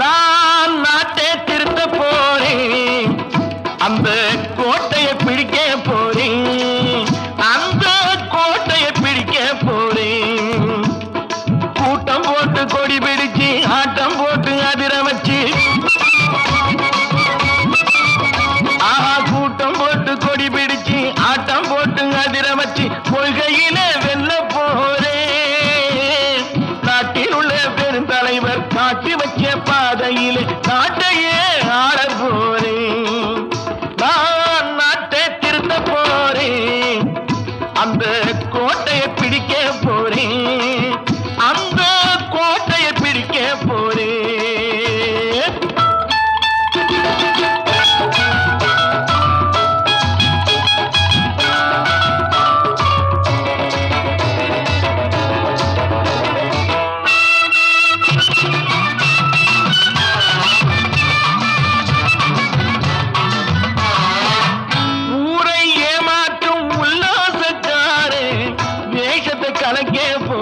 நான் நாட்டை திருத்த போறேன். அந்த கோட்டையை பிடிக்க போறேன். அந்த கோட்டையை பிடிக்க போறேன். கூட்டம் போட்டு கொடி பிடிக்க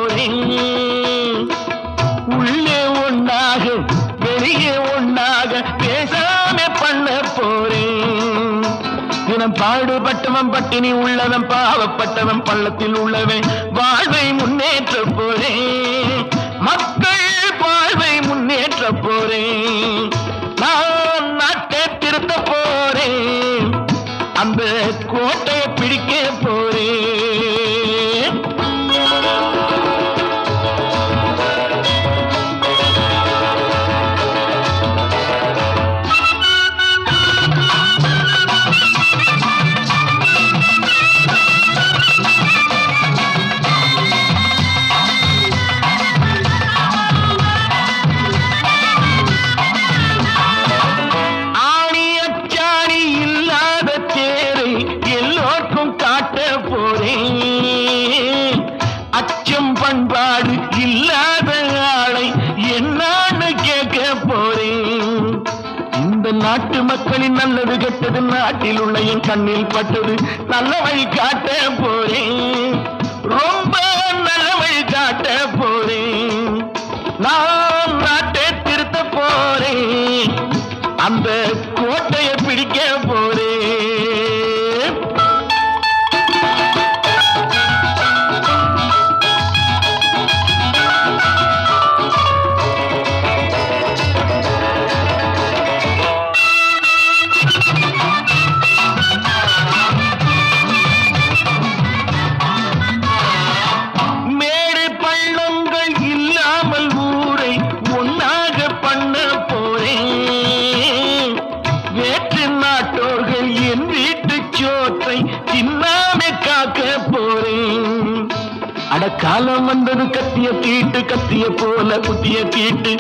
கலக்க உள்ளே ஒண்ணாக வெளியே ஒண்ணாக பேசாம பண்ண போறேன். தினம் பாடுபட்டவன் பட்டினி உள்ளவன் பாவப்பட்டவன் பள்ளத்தில் உள்ளவன். வாழ்வை முன்னேற்ற நாட்டு மக்களின் நல்லது கெட்டது நாட்டில் உள்ள என் கண்ணில் பட்டது. நல்ல வழி காட்ட போறேன். ரொம்ப நல்ல வழி காட்ட போறேன். நான் நாட்டை திருத்த போறேன். அந்த கோட்டையை பிடிக்க தின்னாமே காக்க போறேன். அட காலம் வந்தது கத்திய தீட்டு கத்திய போல குத்திய தீட்டு